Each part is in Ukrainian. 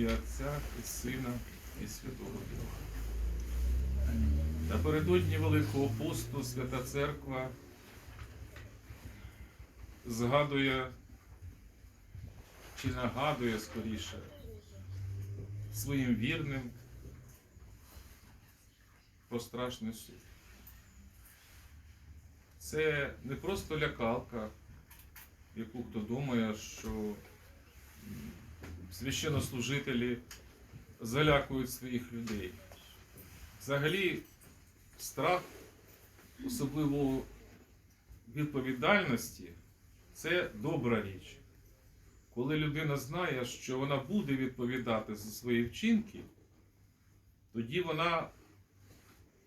ім'я Отця і Сина і Святого Духа. Напередодні Великого посту Свята Церква згадує чи нагадує скоріше своїм вірним про страшний суд. Це не просто лякалка, яку хто думає, що священнослужителі залякують своїх людей. Взагалі, страх, особливо відповідальності, це добра річ. Коли людина знає, що вона буде відповідати за свої вчинки, тоді вона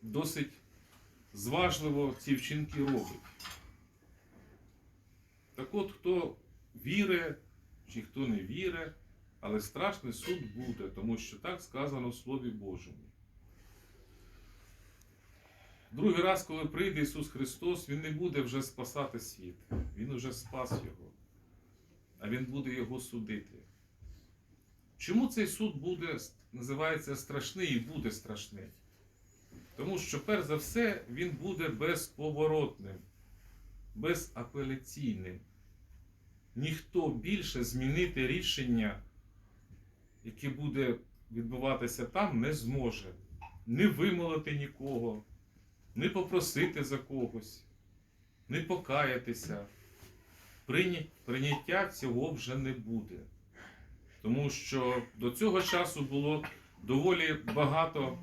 досить зважливо ці вчинки робить. Так от, хто вірить чи хто не вірить, але страшний суд буде, тому що так сказано в Слові Божому. Другий раз, коли прийде Ісус Христос, Він не буде вже спасати світ. Він уже спас його, а Він буде його судити. Чому цей суд буде, називається страшний і буде страшний? Тому що, перш за все, він буде безповоротним, безапеляційним. Ніхто більше змінити рішення, яке буде відбуватися там, не зможе. Не вимолити нікого, не попросити за когось, не покаятися. Прийняття цього вже не буде. Тому що до цього часу було доволі багато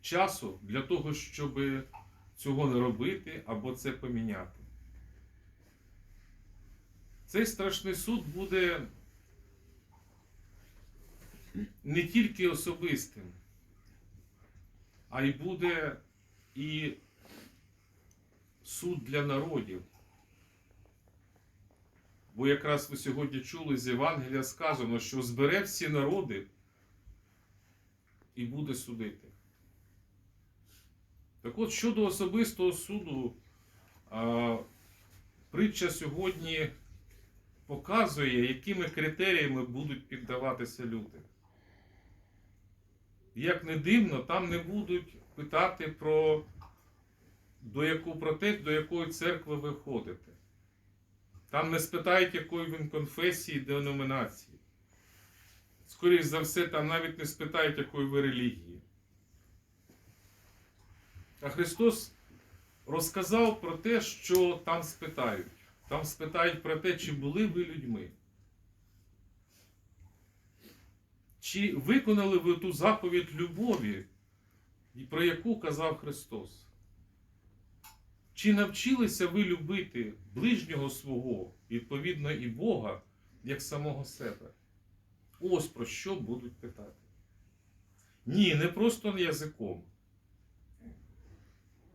часу для того, щоб цього не робити або це поміняти. Цей страшний суд буде не тільки особистим, а й буде і суд для народів. Бо якраз ви сьогодні чули з Євангелія сказано, що збере всі народи і буде судити. Так от щодо особистого суду, притча сьогодні показує, якими критеріями будуть піддаватися люди. Як не дивно, там не будуть питати про, до яку, про те, до якої церкви ви ходите. Там не спитають, якої він конфесії, деномінації. Скоріше за все, там навіть не спитають, якої ви релігії. А Христос розказав про те, що там спитають. Там спитають про те, чи були ви людьми. Чи виконали ви ту заповідь любові, про яку казав Христос? Чи навчилися ви любити ближнього свого, відповідно і Бога, як самого себе? Ось про що будуть питати. Ні, не просто язиком,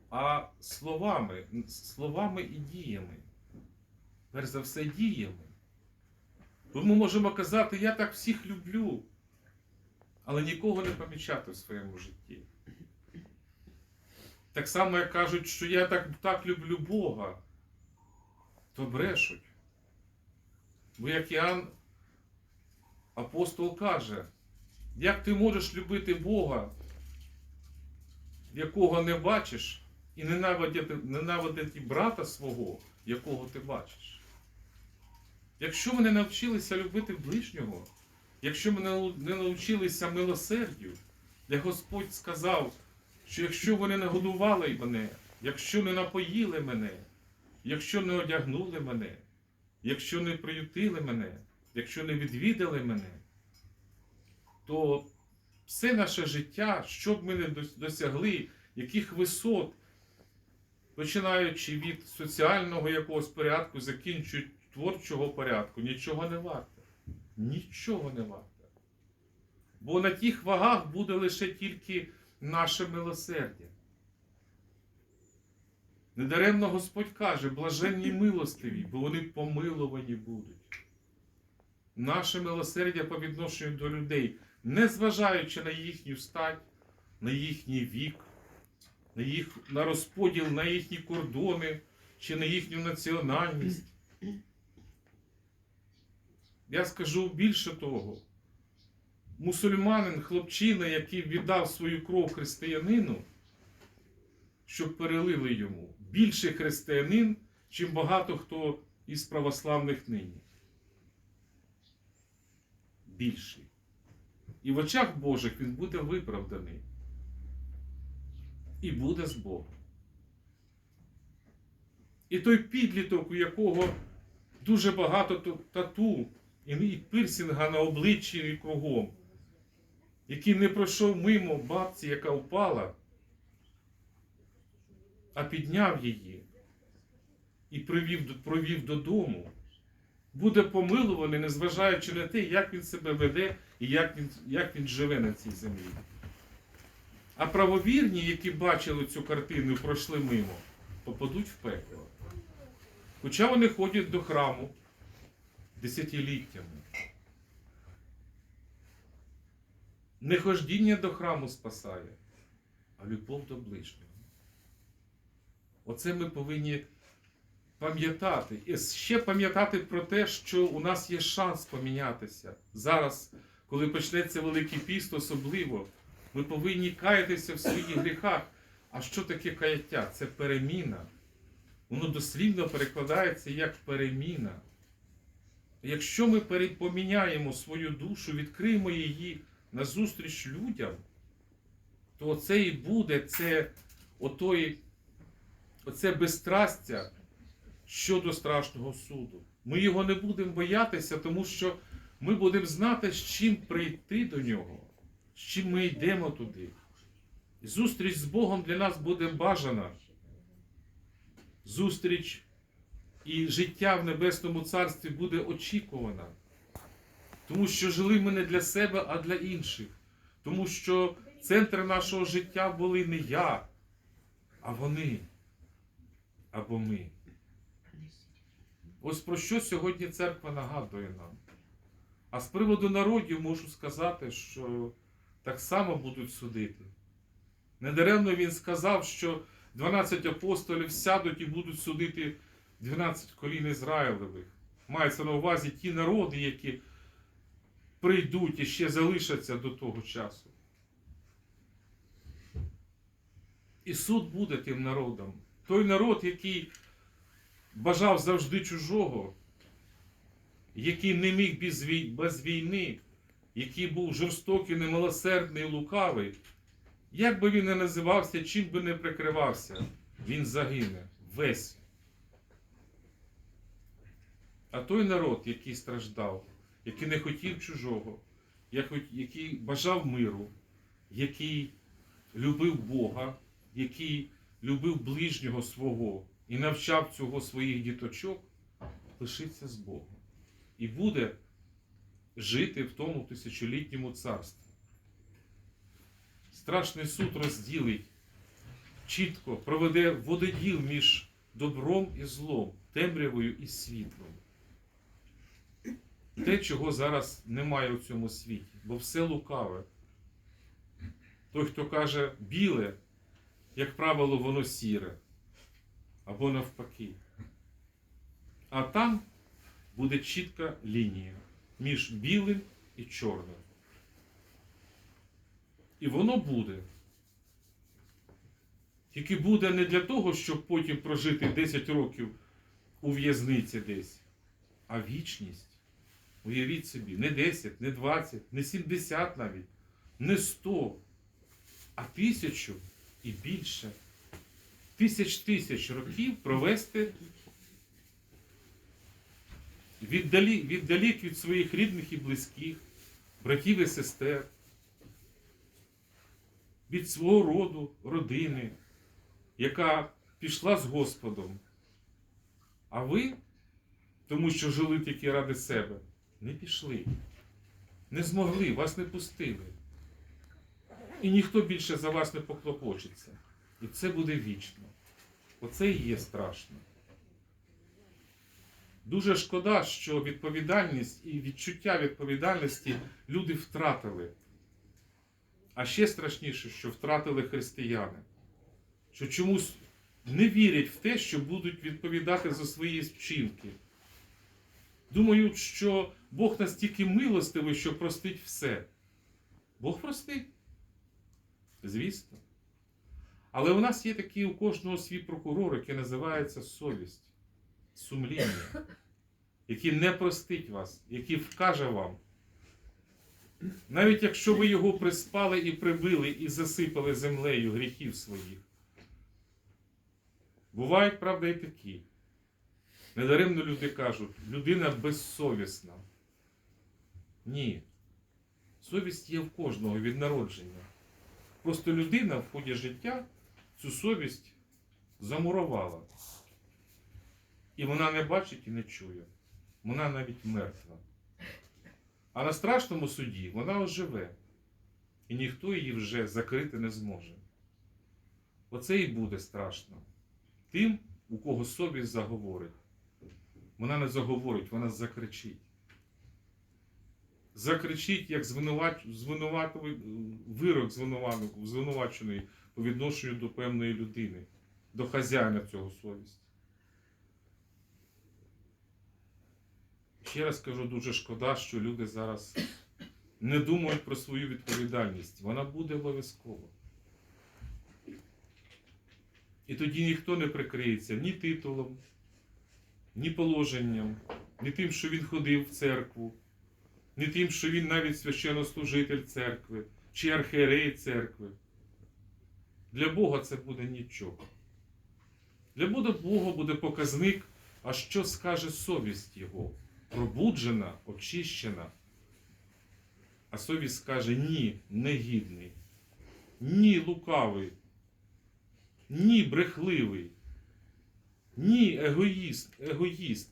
а словами, словами і діями. Перш за все, діями. Бо ми можемо казати, я так всіх люблю, але нікого не помічати в своєму житті. Так само, як кажуть, що я так, так люблю Бога, то брешуть. Бо як Іоанн апостол каже, як ти можеш любити Бога, якого не бачиш, і ненавидіти, ненавидити брата свого, якого ти бачиш? Якщо ми не навчилися любити ближнього, якщо ми не- навчилися милосердю, як Господь сказав, що якщо вони не годували мене, якщо не напоїли мене, якщо не одягнули мене, якщо не приютили мене, якщо не відвідали мене, то все наше життя, що б ми не досягли, яких висот, починаючи від соціального якогось порядку, закінчуючи творчого порядку, нічого не варте. Нічого не варте. Бо на тих вагах буде лише тільки наше милосердя. Недаремно Господь каже, блаженні милостиві, бо вони помилувані будуть. Наше милосердя по відношенню до людей, незважаючи на їхню стать, на їхній вік, на, їх, на розподіл, на їхні кордони чи на їхню національність. Я скажу більше того, мусульманин, хлопчина, який віддав свою кров християнину, щоб перелили йому. Більше християнин, чим багато хто із православних нині. Більший. І в очах Божих він буде виправданий. І буде з Богом. І той підліток, у якого дуже багато тату і пирсінга на обличчі і кругом, який не пройшов мимо бабці, яка впала, а підняв її і привів, провів додому, буде помилуваний, незважаючи на те, як він себе веде і як він, як він живе на цій землі. А правовірні, які бачили цю картину і пройшли мимо, попадуть в пекло. Хоча вони ходять до храму десятиліттями. Не хождіння до храму спасає, а любов до ближнього. Оце ми повинні пам'ятати. І ще пам'ятати про те, що у нас є шанс помінятися. Зараз, коли почнеться Великий піст, особливо, ми повинні каятися в своїх гріхах. А що таке каяття? Це переміна. Воно дослівно перекладається як переміна. Якщо ми поміняємо свою душу, відкриємо її назустріч людям, то це і буде це отой, оце безстрастя щодо страшного суду. Ми його не будемо боятися, тому що ми будемо знати, з чим прийти до нього, з чим ми йдемо туди. Зустріч з Богом для нас буде бажана. Зустріч і життя в Небесному Царстві буде очікувана. Тому що жили ми не для себе, а для інших. Тому що центри нашого життя були не я, а вони або ми. Ось про що сьогодні церква нагадує нам. А з приводу народів можу сказати, що так само будуть судити. Недаремно він сказав, що 12 апостолів сядуть і будуть судити 12 колін Ізраїлевих. Мається на увазі ті народи, які прийдуть і ще залишаться до того часу. І суд буде тим народом. Той народ, який бажав завжди чужого, який не міг без війни, який був жорстокий, немилосердний, лукавий, як би він не називався, чим би не прикривався, він загине весь. А той народ, який страждав, який не хотів чужого, який бажав миру, який любив Бога, який любив ближнього свого і навчав цього своїх діточок, лишиться з Богом. І буде жити в тому тисячолітньому царстві. Страшний суд розділить, чітко проведе вододіл між добром і злом, темрявою і світлом. Те, чого зараз немає у цьому світі, бо все лукаве. Той, хто каже біле, як правило, воно сіре або навпаки. А там буде чітка лінія між білим і чорним. І воно буде. Тільки буде не для того, щоб потім прожити 10 років у в'язниці десь, а вічність. Уявіть собі, не 10, не 20, не 70 навіть, не 100, а тисячу і більше. Тисяч тисяч років провести віддалі, віддалік від своїх рідних і близьких, братів і сестер, від свого роду, родини, яка пішла з Господом. А ви, тому що жили тільки ради себе, не пішли, не змогли, вас не пустили. І ніхто більше за вас не поклопочеться. І це буде вічно. Оце і є страшно. Дуже шкода, що відповідальність і відчуття відповідальності люди втратили. А ще страшніше, що втратили християни, що чомусь не вірять в те, що будуть відповідати за свої вчинки. Думають, що Бог настільки милостивий, що простить все. Бог простить. Звісно. Але у нас є такий у кожного свій прокурор, який називається совість, сумління, який не простить вас, який вкаже вам. Навіть якщо ви його приспали і прибили і засипали землею гріхів своїх. Бувають, правда, і такі. Недаремно люди кажуть, людина безсовісна. Ні. Совість є в кожного від народження. Просто людина в ході життя цю совість замурувала. І вона не бачить і не чує. Вона навіть мертва. А на страшному суді вона оживе. І ніхто її вже закрити не зможе. Оце і буде страшно. Тим, у кого совість заговорить. Вона не заговорить, вона закричить. Закричить, як вирок звинувачений по відношенню до певної людини, до хазяїна цього совісті. Ще раз кажу, дуже шкода, що люди зараз не думають про свою відповідальність. Вона буде обов'язково. І тоді ніхто не прикриється ні титулом, ні положенням, ні тим, що він ходив в церкву, ні тим, що він навіть священнослужитель церкви чи архієрей церкви. Для Бога це буде нічого. Для Бога буде показник, а що скаже совість Його, пробуджена, очищена. А совість скаже ні, негідний, ні, лукавий, ні, брехливий, ні, егоїст, егоїст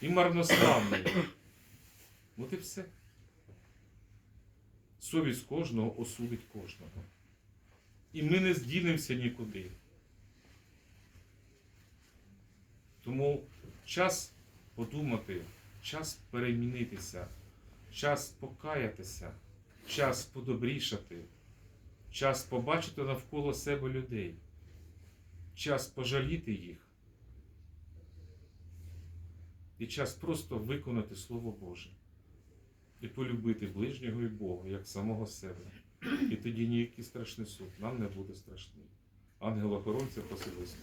і марнославний. От і все. Совість кожного осудить кожного. І ми не здінемося нікуди. Тому час подумати, час перемінитися, час покаятися, час подобрішати, час побачити навколо себе людей, час пожаліти їх. І час просто виконати Слово Боже і полюбити ближнього і Бога як самого себе. І тоді ніякий страшний суд нам не буде страшний. Ангел охоронця посилися.